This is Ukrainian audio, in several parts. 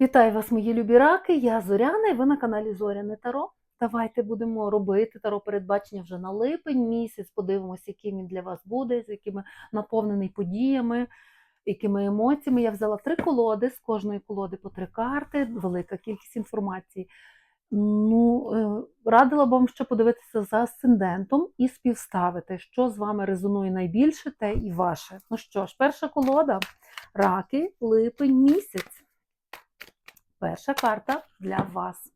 Вітаю вас, мої любі раки! Я Зоряна, і ви на каналі Зоряне Таро. Давайте будемо робити таро передбачення вже на липень місяць. Подивимося, яким він для вас буде, з якими наповнений подіями, якими емоціями. Я взяла три колоди, з кожної колоди по три карти, велика кількість інформації. Ну, е, радила б вам ще подивитися за асцендентом і співставити, що з вами резонує найбільше, те і ваше. Ну що ж, перша колода раки, липень місяць. Перша карта для вас.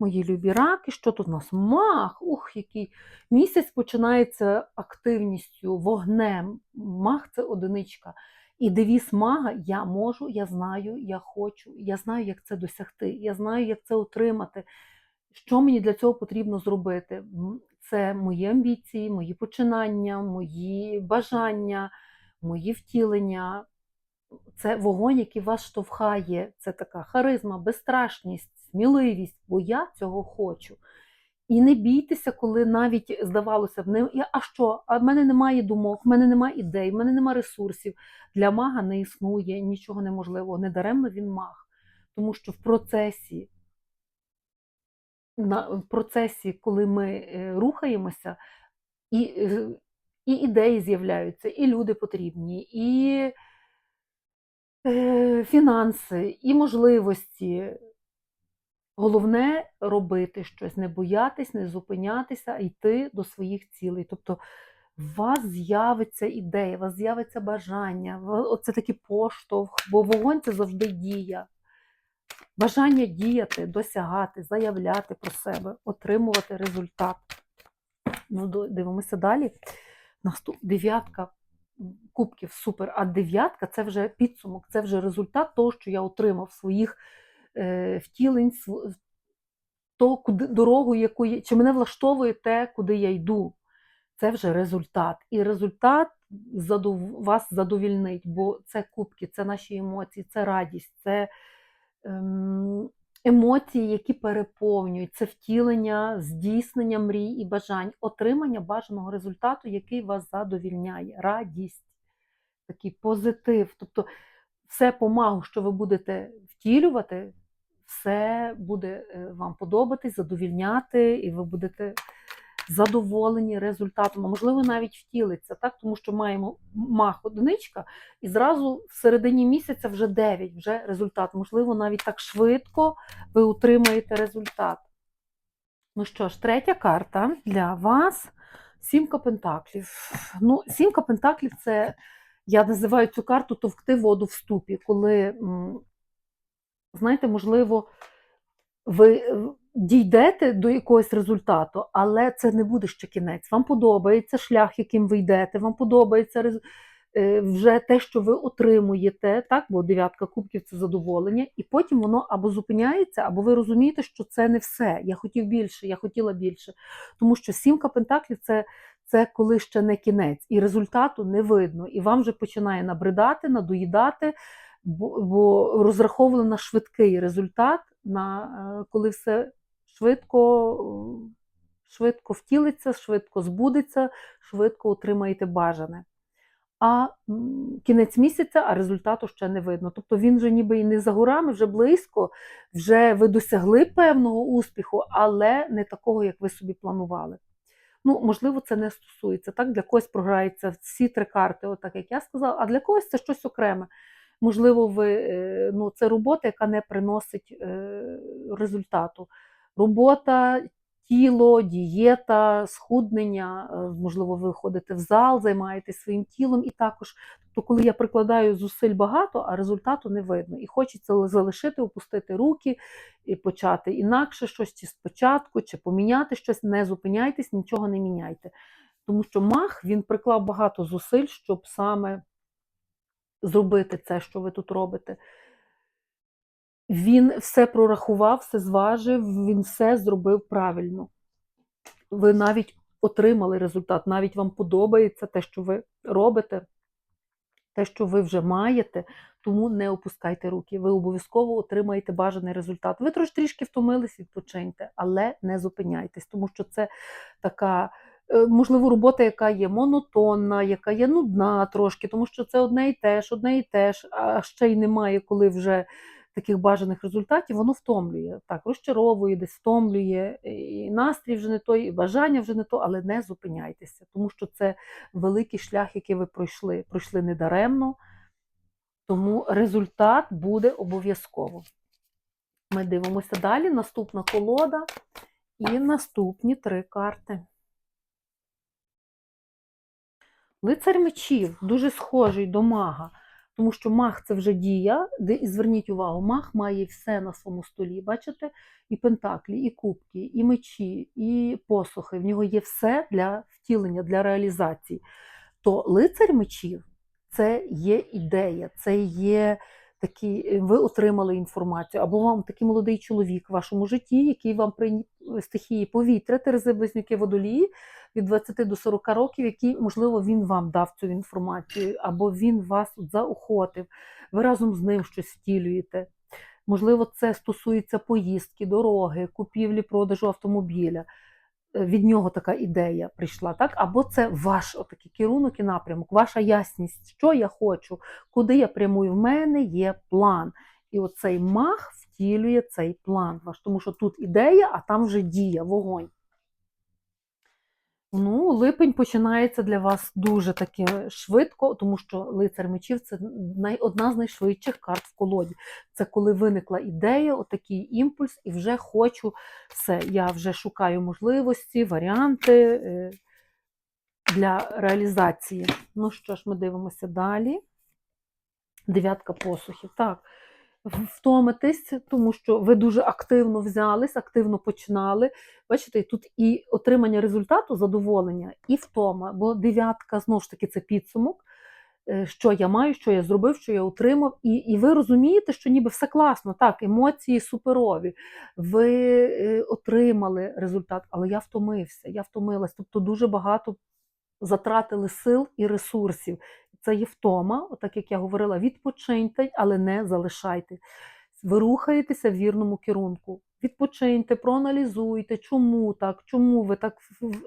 Мої любі раки, що тут у нас? Мах! Ух, який місяць починається активністю, вогнем. Мах це одиничка. І девіз мага я можу, я знаю, я хочу, я знаю, як це досягти, я знаю, як це отримати. Що мені для цього потрібно зробити? Це мої амбіції, мої починання, мої бажання, мої втілення, це вогонь, який вас штовхає. Це така харизма, безстрашність, сміливість, бо я цього хочу. І не бійтеся, коли навіть здавалося б, не а що? А в мене немає думок, в мене немає ідей, в мене немає ресурсів. Для мага не існує нічого неможливого. Недаремно він маг. Тому що в процесі, на, в процесі, коли ми е, рухаємося, і, е, і ідеї з'являються, і люди потрібні, і фінанси, і можливості. Головне робити щось, не боятись, не зупинятися, а йти до своїх цілей. Тобто у вас з'явиться ідея, у вас з'явиться бажання, оце такий поштовх, бо вогонь це завжди дія. Бажання діяти, досягати, заявляти про себе, отримувати результат. Ну, дивимося далі. Наступ, дев'ятка кубків супер, а дев'ятка це вже підсумок, це вже результат того, що я отримав своїх е, втілень, то, куди, дорогу, яку я, чи мене влаштовує те, куди я йду. Це вже результат. І результат задов, вас задовільнить, бо це кубки, це наші емоції, це радість, це ем, емоції, які переповнюють, це втілення, здійснення мрій і бажань, отримання бажаного результату, який вас задовільняє, радість, такий позитив. Тобто все помагу, що ви будете втілювати, все буде е, вам подобатись, задовільняти, і ви будете задоволені результатом, а можливо, навіть втілиться, так? тому що маємо мах одиничка, і зразу в середині місяця вже 9, вже результат. Можливо, навіть так швидко ви отримаєте результат. Ну що ж, третя карта для вас сімка пентаклів. Ну, сімка пентаклів це я називаю цю карту товкти воду в ступі, коли, знаєте, можливо, ви дійдете до якогось результату, але це не буде ще кінець. Вам подобається шлях, яким ви йдете, вам подобається рез- е, вже те, що ви отримуєте, так? бо дев'ятка кубків це задоволення, і потім воно або зупиняється, або ви розумієте, що це не все. Я хотів більше, я хотіла більше. Тому що сімка пентаклів це, це коли ще не кінець, і результату не видно. І вам вже починає набридати, надоїдати, бо, бо розраховували на швидкий результат, на е, коли все швидко, швидко втілиться, швидко збудеться, швидко отримаєте бажане. А кінець місяця, а результату ще не видно. Тобто він вже ніби і не за горами, вже близько, вже ви досягли певного успіху, але не такого, як ви собі планували. Ну, можливо, це не стосується. Так, для когось програються всі три карти, отак як я сказала, а для когось це щось окреме. Можливо, ви, е, ну, це робота, яка не приносить е, результату. Робота, тіло, дієта, схуднення, е, можливо, ви ходите в зал, займаєтесь своїм тілом, і також, тобто, коли я прикладаю зусиль багато, а результату не видно. І хочеться залишити, опустити руки і почати інакше щось, чи спочатку, чи поміняти щось, не зупиняйтесь, нічого не міняйте. Тому що мах він приклав багато зусиль, щоб саме зробити це, що ви тут робите. Він все прорахував, все зважив, він все зробив правильно. Ви навіть отримали результат, навіть вам подобається те, що ви робите, те, що ви вже маєте, тому не опускайте руки. Ви обов'язково отримаєте бажаний результат. Ви трошки трішки втомились, відпочиньте, але не зупиняйтесь, тому що це така. е, Можливо, робота, яка є монотонна, яка є нудна трошки, тому що це одне і те ж, одне і те ж, а ще й немає, коли вже таких бажаних результатів, воно втомлює. Так, розчаровує, десь втомлює, і настрій вже не той, і бажання вже не то, але не зупиняйтеся, тому що це великий шлях, який ви пройшли. Пройшли недаремно, тому результат буде обов'язково. Ми дивимося далі. Наступна колода і наступні три карти. Лицар мечів дуже схожий до мага, тому що мах це вже дія, де і зверніть увагу, мах має все на своєму столі. Бачите? І пентаклі, і кубки, і мечі, і посохи. В нього є все для втілення, для реалізації. То лицар мечів це є ідея, це є такий, ви отримали інформацію, або вам такий молодий чоловік в вашому житті, який вам приніс стихії повітря, Терези, близнюки водолії від 20 до 40 років, який, можливо, він вам дав цю інформацію, або він вас заохотив, ви разом з ним щось втілюєте. Можливо, це стосується поїздки, дороги, купівлі, продажу автомобіля. Від нього така ідея прийшла, так? Або це ваш отакий керунок і напрямок, ваша ясність, що я хочу, куди я прямую. В мене є план. І оцей мах втілює цей план ваш, тому що тут ідея, а там вже дія, вогонь. Ну, липень починається для вас дуже таки швидко, тому що лицар мечів це одна з найшвидших карт в колоді. Це коли виникла ідея, отакий імпульс, і вже хочу все. Я вже шукаю можливості, варіанти е, для реалізації. Ну що ж, ми дивимося далі. Дев'ятка посухів. Так, втомитись, тому що ви дуже активно взялись, активно починали. Бачите, тут і отримання результату, задоволення, і втома, бо дев'ятка знову ж таки це підсумок, е, що я маю, що я зробив, що я отримав. І, і ви розумієте, що ніби все класно, так, емоції суперові. Ви е, отримали результат, але я втомився, я втомилась. Тобто дуже багато затратили сил і ресурсів. Це є втома, отак як я говорила, відпочиньте, але не залишайте. Ви рухаєтеся в вірному керунку. Відпочиньте, проаналізуйте, чому так, чому ви так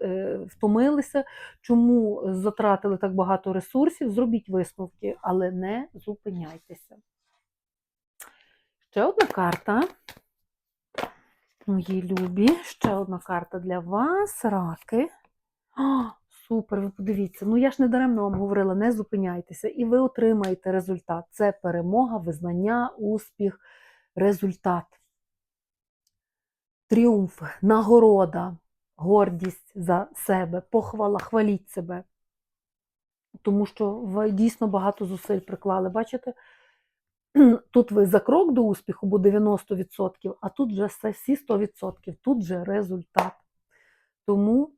е, втомилися, чому затратили так багато ресурсів, зробіть висновки, але не зупиняйтеся. Ще одна карта. Мої любі, ще одна карта для вас. Раки. Супер, ви подивіться. Ну я ж не даремно вам говорила, не зупиняйтеся, і ви отримаєте результат. Це перемога, визнання, успіх, результат. Тріумф, нагорода, гордість за себе, похвала, хваліть себе. Тому що ви дійсно багато зусиль приклали. Бачите? Тут ви за крок до успіху, бо 90%, а тут вже всі 100%, тут же результат. Тому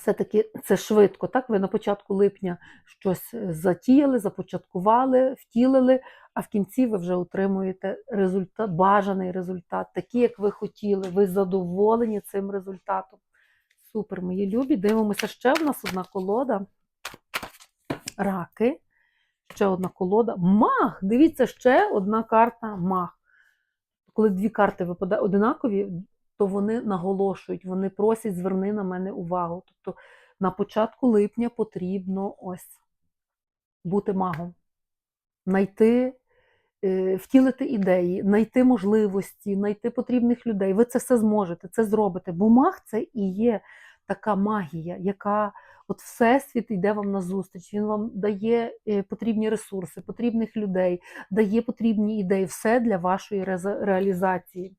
все-таки це швидко. Так, ви на початку липня щось затіяли, започаткували, втілили, а в кінці ви вже отримуєте результат, бажаний результат, такий, як ви хотіли. Ви задоволені цим результатом. Супер, мої любі. Дивимося, ще в нас одна колода. Раки. Ще одна колода. Маг! Дивіться, ще одна карта маг. Коли дві карти випадають одинакові, то вони наголошують, вони просять, зверни на мене увагу. Тобто на початку липня потрібно ось бути магом, знайти, е, втілити ідеї, знайти можливості, знайти потрібних людей. Ви це все зможете, це зробите. Бо маг це і є така магія, яка от Всесвіт йде вам на зустріч, він вам дає е, потрібні ресурси, потрібних людей, дає потрібні ідеї, все для вашої реалізації.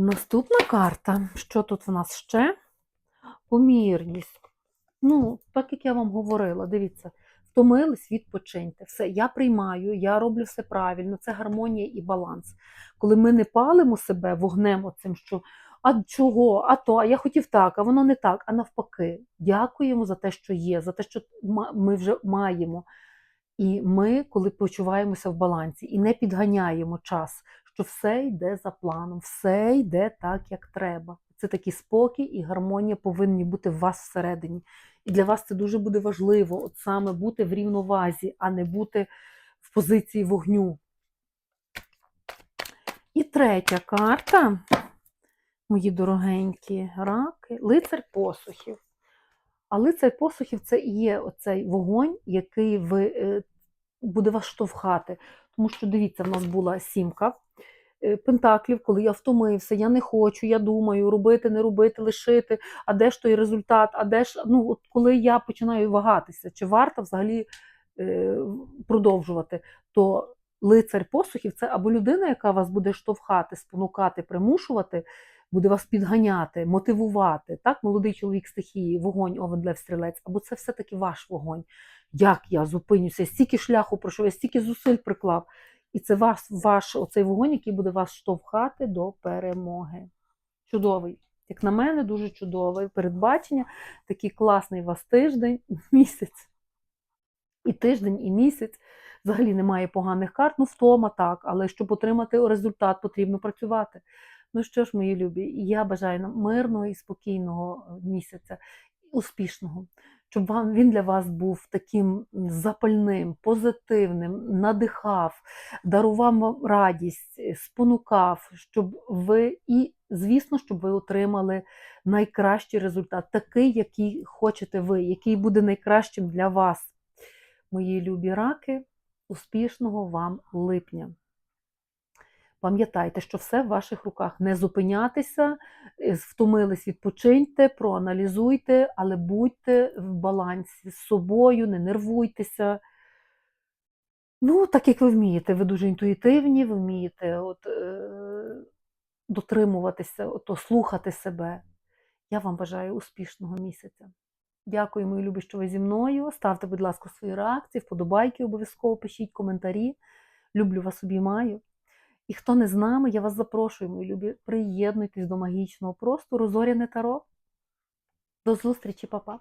Наступна карта. Що тут в нас ще? Помірність. Ну, так як я вам говорила, дивіться, втомились, відпочиньте. Все, я приймаю, я роблю все правильно, це гармонія і баланс. Коли ми не палимо себе вогнем оцим, що а чого, а то, а я хотів так, а воно не так, а навпаки. Дякуємо за те, що є, за те, що ми вже маємо. І ми, коли почуваємося в балансі і не підганяємо час, що все йде за планом, все йде так, як треба. Це такий спокій і гармонія повинні бути в вас всередині. І для вас це дуже буде важливо, от саме бути в рівновазі, а не бути в позиції вогню. І третя карта, мої дорогенькі раки, лицар посухів. А лицар посухів це і є оцей вогонь, який ви, буде вас штовхати. Тому що дивіться, в нас була сімка е, пентаклів, коли я втомився, я не хочу, я думаю, робити, не робити, лишити, а де ж той результат, а де ж, ну, от коли я починаю вагатися, чи варто взагалі е, продовжувати, то лицар посухів це або людина, яка вас буде штовхати, спонукати, примушувати, буде вас підганяти, мотивувати. Так, молодий чоловік стихії, вогонь, овен лев стрілець, або це все-таки ваш вогонь. Як я зупинюся, стільки шляху пройшов, я стільки зусиль приклав. І це ваш, ваш оцей вогонь, який буде вас штовхати до перемоги. Чудовий. Як на мене, дуже чудове передбачення. Такий класний у вас тиждень, місяць. І тиждень, і місяць. Взагалі немає поганих карт, ну втома так, але щоб отримати результат, потрібно працювати. Ну що ж, мої любі, я бажаю нам мирного і спокійного е, місяця, успішного, щоб вам він для вас був таким запальним, позитивним, надихав, дарував вам радість, е, спонукав, щоб ви і, звісно, щоб ви отримали найкращий результат, такий, який хочете ви, який буде найкращим для вас. Мої любі раки, успішного вам липня. Пам'ятайте, що все в ваших руках. Не зупинятися, е, втомились, відпочиньте, проаналізуйте, але будьте в балансі з собою, не нервуйтеся. Ну, так як ви вмієте, ви дуже інтуїтивні, ви вмієте от, е, дотримуватися, ото, слухати себе. Я вам бажаю успішного місяця. Дякую, мої любі, що ви зі мною. Ставте, будь ласка, свої реакції, вподобайки обов'язково пишіть коментарі. Люблю вас, обіймаю. І хто не з нами, я вас запрошую, мої любі, приєднуйтесь до магічного простору Зоряне Таро. До зустрічі, папа!